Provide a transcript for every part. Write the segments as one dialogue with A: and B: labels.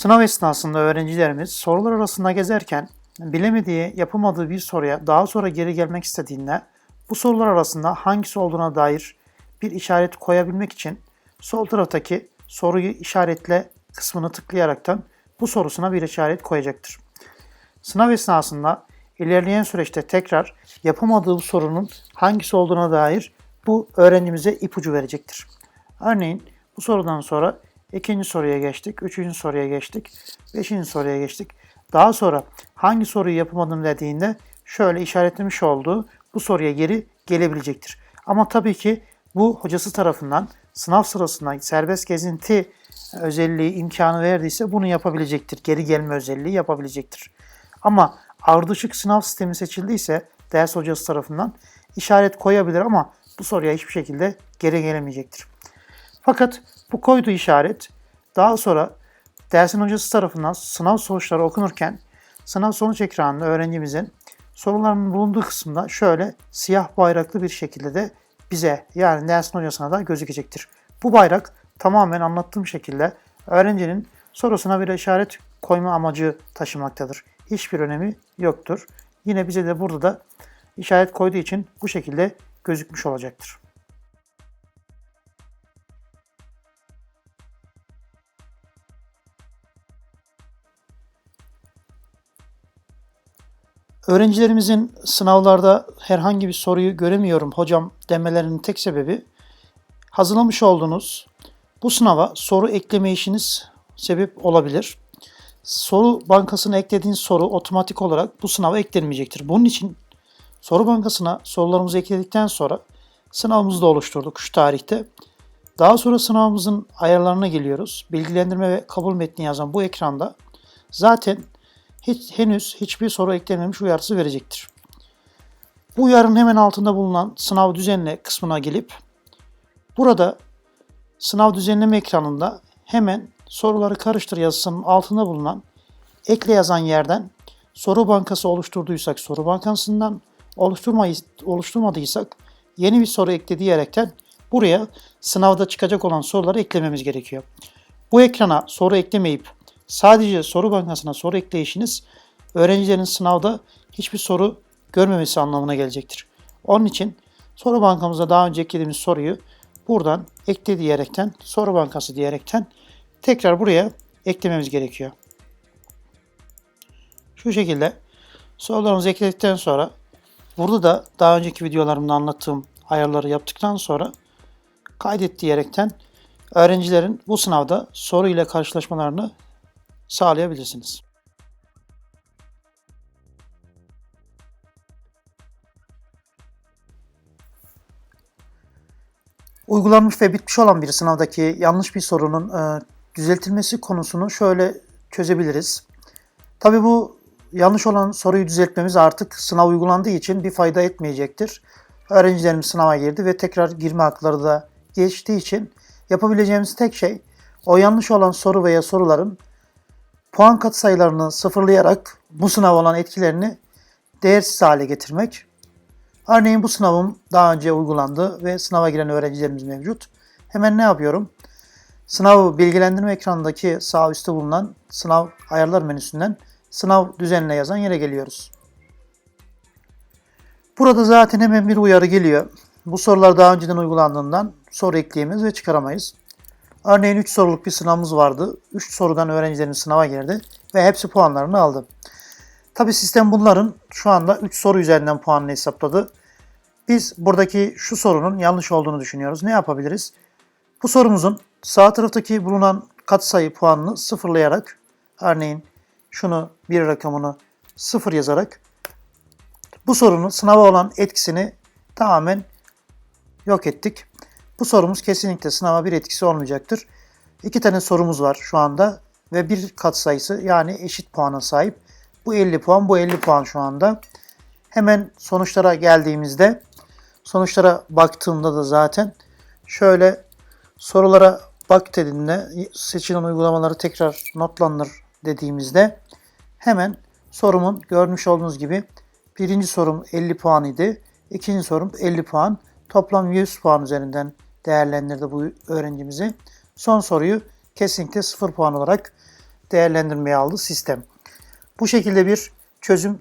A: Sınav esnasında öğrencilerimiz sorular arasında gezerken bilemediği, yapamadığı bir soruya daha sonra geri gelmek istediğinde bu sorular arasında hangisi olduğuna dair bir işaret koyabilmek için sol taraftaki soruyu işaretle kısmını tıklayaraktan bu sorusuna bir işaret koyacaktır. Sınav esnasında ilerleyen süreçte tekrar yapamadığı sorunun hangisi olduğuna dair bu öğrencimize ipucu verecektir. Örneğin bu sorudan sonra ikinci soruya geçtik, üçüncü soruya geçtik, beşinci soruya geçtik. Daha sonra hangi soruyu yapamadım dediğinde şöyle işaretlemiş olduğu bu soruya geri gelebilecektir. Ama tabii ki bu hocası tarafından sınav sırasında serbest gezinti özelliği imkanı verdiyse bunu yapabilecektir. Geri gelme özelliği yapabilecektir. Ama ardışık sınav sistemi seçildiyse ders hocası tarafından işaret koyabilir ama bu soruya hiçbir şekilde geri gelemeyecektir. Fakat bu koyduğu işaret daha sonra dersin hocası tarafından sınav sonuçları okunurken sınav sonuç ekranında öğrencimizin soruların bulunduğu kısımda şöyle siyah bayraklı bir şekilde de bize yani dersin hocasına da gözükecektir. Bu bayrak tamamen anlattığım şekilde öğrencinin sorusuna bir işaret koyma amacı taşımaktadır. Hiçbir önemi yoktur. Yine bize de burada da işaret koyduğu için bu şekilde gözükmüş olacaktır. Öğrencilerimizin sınavlarda herhangi bir soruyu göremiyorum hocam demelerinin tek sebebi hazırlamış olduğunuz bu sınava soru ekleme işiniz sebep olabilir. Soru bankasına eklediğiniz soru otomatik olarak bu sınava eklenmeyecektir. Bunun için soru bankasına sorularımızı ekledikten sonra sınavımızı da oluşturduk şu tarihte. Daha sonra sınavımızın ayarlarına geliyoruz. Bilgilendirme ve kabul metni yazan bu ekranda zaten hiç, henüz hiçbir soru eklenmemiş uyarısı verecektir. Bu uyarının hemen altında bulunan sınav düzenle kısmına gelip burada sınav düzenleme ekranında hemen soruları karıştır yazısının altında bulunan ekle yazan yerden soru bankası oluşturduysak soru bankasından oluşturmadıysak yeni bir soru ekle diyerekten buraya sınavda çıkacak olan soruları eklememiz gerekiyor. Bu ekrana soru eklemeyip sadece soru bankasına soru ekleyişiniz öğrencilerin sınavda hiçbir soru görmemesi anlamına gelecektir. Onun için soru bankamıza daha önce eklediğimiz soruyu buradan ekle diyerekten soru bankası diyerekten tekrar buraya eklememiz gerekiyor. Şu şekilde sorularımızı ekledikten sonra burada da daha önceki videolarımda anlattığım ayarları yaptıktan sonra kaydet diyerekten öğrencilerin bu sınavda soru ile karşılaşmalarını sağlayabilirsiniz. Uygulanmış ve bitmiş olan bir sınavdaki yanlış bir sorunun e, düzeltilmesi konusunu şöyle çözebiliriz. Tabi bu yanlış olan soruyu düzeltmemiz artık sınav uygulandığı için bir fayda etmeyecektir. Öğrencilerimiz sınava girdi ve tekrar girme hakları da geçtiği için yapabileceğimiz tek şey o yanlış olan soru veya soruların puan katsayılarını sıfırlayarak bu sınav olan etkilerini değersiz hale getirmek. Örneğin bu sınavım daha önce uygulandı ve sınava giren öğrencilerimiz mevcut. Hemen ne yapıyorum? Sınav bilgilendirme ekranındaki sağ üstte bulunan sınav ayarlar menüsünden sınav düzenle yazan yere geliyoruz. Burada zaten hemen bir uyarı geliyor. Bu sorular daha önceden uygulandığından soru ekleyemeyiz ve çıkaramayız. Örneğin 3 soruluk bir sınavımız vardı. 3 sorudan öğrencilerimiz sınava girdi ve hepsi puanlarını aldı. Tabi sistem bunların şu anda 3 soru üzerinden puanını hesapladı. Biz buradaki şu sorunun yanlış olduğunu düşünüyoruz. Ne yapabiliriz? Bu sorumuzun sağ taraftaki bulunan katsayı puanını sıfırlayarak örneğin şunu bir rakamını sıfır yazarak bu sorunun sınava olan etkisini tamamen yok ettik. Bu sorumuz kesinlikle sınava bir etkisi olmayacaktır. İki tane sorumuz var şu anda ve bir katsayısı yani eşit puana sahip. Bu 50 puan, bu 50 puan şu anda. Hemen sonuçlara geldiğimizde sonuçlara baktığımda da zaten şöyle sorulara bak dediğinde seçilen uygulamaları tekrar notlandır dediğimizde hemen sorumun görmüş olduğunuz gibi birinci sorum 50 puan idi. İkinci sorum 50 puan. Toplam 100 puan üzerinden değerlendirdi bu öğrencimizi. Son soruyu kesinlikle 0 puan olarak değerlendirmeye aldığı sistem. Bu şekilde bir çözüm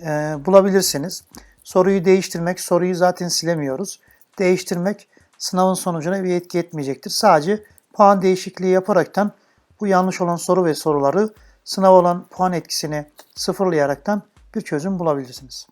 A: e, bulabilirsiniz. Soruyu değiştirmek, soruyu zaten silemiyoruz. Değiştirmek sınavın sonucuna bir etki etmeyecektir. Sadece puan değişikliği yaparaktan bu yanlış olan soru ve soruları sınav olan puan etkisini sıfırlayaraktan bir çözüm bulabilirsiniz.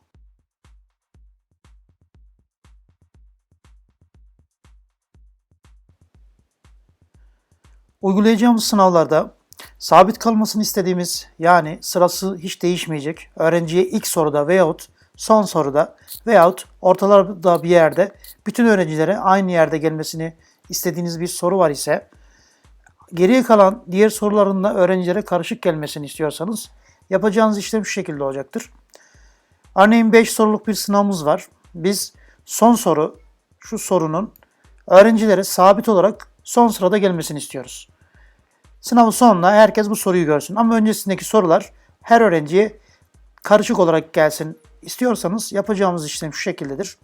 A: Uygulayacağımız sınavlarda sabit kalmasını istediğimiz yani sırası hiç değişmeyecek öğrenciye ilk soruda veyahut son soruda veyahut ortalarda bir yerde bütün öğrencilere aynı yerde gelmesini istediğiniz bir soru var ise geriye kalan diğer soruların da öğrencilere karışık gelmesini istiyorsanız yapacağınız işlem şu şekilde olacaktır. Örneğin 5 soruluk bir sınavımız var. Biz son soru şu sorunun öğrencilere sabit olarak son sırada gelmesini istiyoruz. Sınavın sonunda herkes bu soruyu görsün ama öncesindeki sorular her öğrenciye karışık olarak gelsin istiyorsanız yapacağımız işlem şu şekildedir.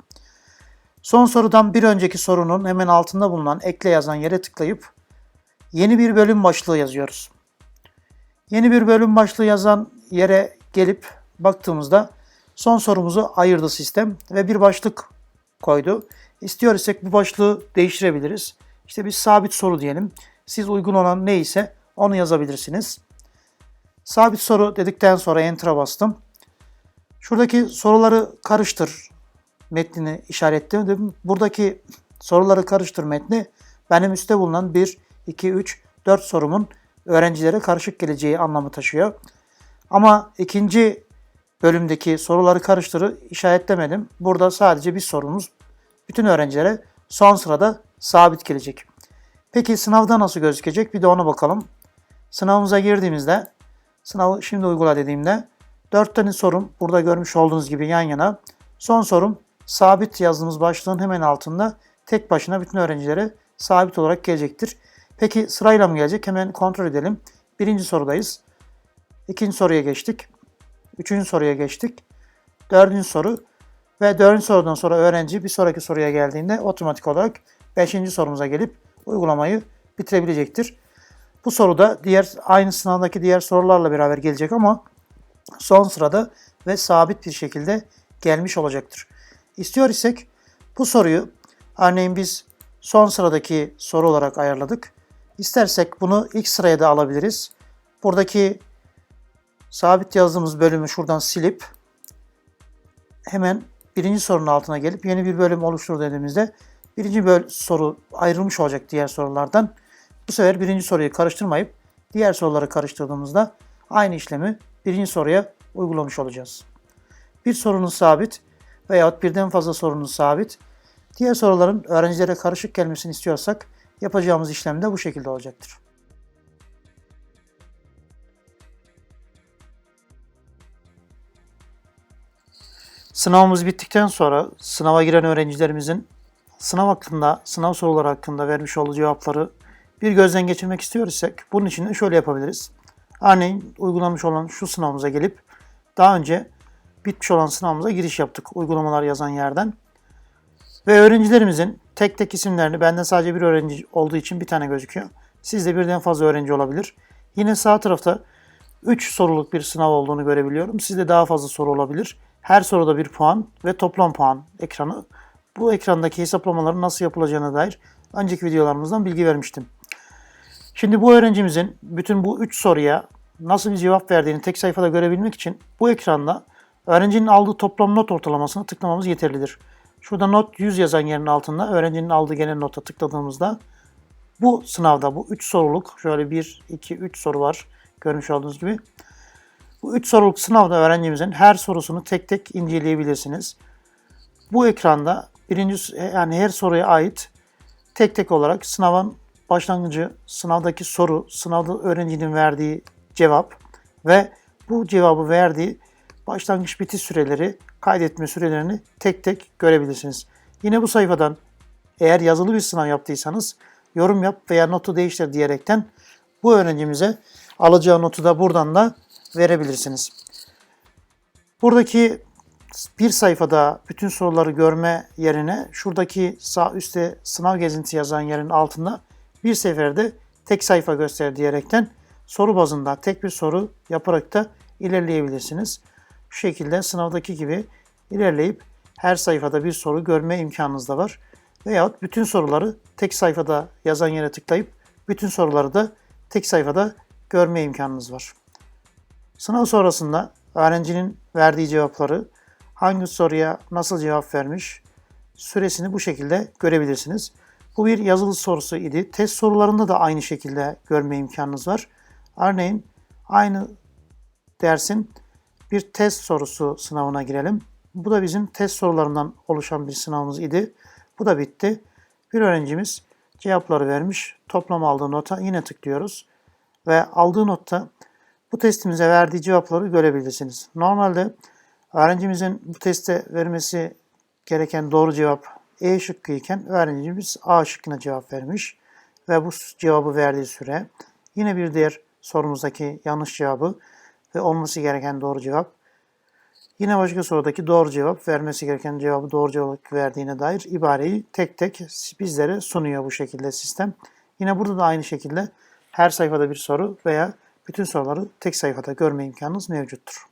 A: Son sorudan bir önceki sorunun hemen altında bulunan ekle yazan yere tıklayıp yeni bir bölüm başlığı yazıyoruz. Yeni bir bölüm başlığı yazan yere gelip baktığımızda son sorumuzu ayırdı sistem ve bir başlık koydu. İstiyor isek bu başlığı değiştirebiliriz. İşte bir sabit soru diyelim. Siz uygun olan neyse onu yazabilirsiniz. Sabit soru dedikten sonra Enter'a bastım. Şuradaki soruları karıştır metnini işaretledim. Buradaki soruları karıştır metni benim üstte bulunan 1, 2, 3, 4 sorumun öğrencilere karışık geleceği anlamı taşıyor. Ama ikinci bölümdeki soruları karıştırı işaretlemedim. Burada sadece bir sorumuz bütün öğrencilere son sırada sabit gelecek. Peki sınavda nasıl gözükecek? Bir de ona bakalım. Sınavımıza girdiğimizde, sınavı şimdi uygula dediğimde 4 tane sorum burada görmüş olduğunuz gibi yan yana. Son sorum sabit yazdığımız başlığın hemen altında tek başına bütün öğrencilere sabit olarak gelecektir. Peki sırayla mı gelecek? Hemen kontrol edelim. Birinci sorudayız. İkinci soruya geçtik. Üçüncü soruya geçtik. Dördüncü soru ve dördüncü sorudan sonra öğrenci bir sonraki soruya geldiğinde otomatik olarak beşinci sorumuza gelip uygulamayı bitirebilecektir. Bu soruda diğer aynı sınavdaki diğer sorularla beraber gelecek ama son sırada ve sabit bir şekilde gelmiş olacaktır. İstiyor isek bu soruyu örneğin biz son sıradaki soru olarak ayarladık. İstersek bunu ilk sıraya da alabiliriz. Buradaki sabit yazdığımız bölümü şuradan silip hemen birinci sorunun altına gelip yeni bir bölüm oluştur dediğimizde birinci böl soru ayrılmış olacak diğer sorulardan. Bu sefer birinci soruyu karıştırmayıp diğer soruları karıştırdığımızda aynı işlemi birinci soruya uygulamış olacağız. Bir sorunun sabit veyahut birden fazla sorunun sabit. Diğer soruların öğrencilere karışık gelmesini istiyorsak yapacağımız işlem de bu şekilde olacaktır. Sınavımız bittikten sonra sınava giren öğrencilerimizin sınav hakkında, sınav soruları hakkında vermiş olduğu cevapları bir gözden geçirmek istiyorsak bunun için de şöyle yapabiliriz. Örneğin uygulamış olan şu sınavımıza gelip daha önce bitmiş olan sınavımıza giriş yaptık uygulamalar yazan yerden. Ve öğrencilerimizin tek tek isimlerini benden sadece bir öğrenci olduğu için bir tane gözüküyor. Sizde birden fazla öğrenci olabilir. Yine sağ tarafta 3 soruluk bir sınav olduğunu görebiliyorum. Sizde daha fazla soru olabilir. Her soruda bir puan ve toplam puan ekranı. Bu ekrandaki hesaplamaların nasıl yapılacağına dair önceki videolarımızdan bilgi vermiştim. Şimdi bu öğrencimizin bütün bu 3 soruya nasıl bir cevap verdiğini tek sayfada görebilmek için bu ekranda öğrencinin aldığı toplam not ortalamasına tıklamamız yeterlidir. Şurada not 100 yazan yerin altında öğrencinin aldığı genel nota tıkladığımızda bu sınavda bu 3 soruluk şöyle 1, 2, 3 soru var görmüş olduğunuz gibi. Bu 3 soruluk sınavda öğrencimizin her sorusunu tek tek inceleyebilirsiniz. Bu ekranda birinci yani her soruya ait tek tek olarak sınavın başlangıcı, sınavdaki soru, sınavda öğrencinin verdiği cevap ve bu cevabı verdiği başlangıç bitiş süreleri, kaydetme sürelerini tek tek görebilirsiniz. Yine bu sayfadan eğer yazılı bir sınav yaptıysanız yorum yap veya notu değiştir diyerekten bu öğrencimize alacağı notu da buradan da verebilirsiniz. Buradaki bir sayfada bütün soruları görme yerine şuradaki sağ üstte sınav gezinti yazan yerin altında bir seferde tek sayfa göster diyerekten soru bazında tek bir soru yaparak da ilerleyebilirsiniz. Bu şekilde sınavdaki gibi ilerleyip her sayfada bir soru görme imkanınız da var. Veyahut bütün soruları tek sayfada yazan yere tıklayıp bütün soruları da tek sayfada görme imkanınız var. Sınav sonrasında öğrencinin verdiği cevapları, hangi soruya nasıl cevap vermiş, süresini bu şekilde görebilirsiniz. Bu bir yazılı sorusu idi. Test sorularında da aynı şekilde görme imkanınız var. Örneğin aynı dersin bir test sorusu sınavına girelim. Bu da bizim test sorularından oluşan bir sınavımız idi. Bu da bitti. Bir öğrencimiz cevapları vermiş. Toplam aldığı nota yine tıklıyoruz. Ve aldığı notta bu testimize verdiği cevapları görebilirsiniz. Normalde öğrencimizin bu teste vermesi gereken doğru cevap E şıkkı iken öğrencimiz A şıkkına cevap vermiş. Ve bu cevabı verdiği süre yine bir diğer sorumuzdaki yanlış cevabı ve olması gereken doğru cevap. Yine başka sorudaki doğru cevap vermesi gereken cevabı doğru cevap verdiğine dair ibareyi tek tek bizlere sunuyor bu şekilde sistem. Yine burada da aynı şekilde her sayfada bir soru veya bütün soruları tek sayfada görme imkanınız mevcuttur.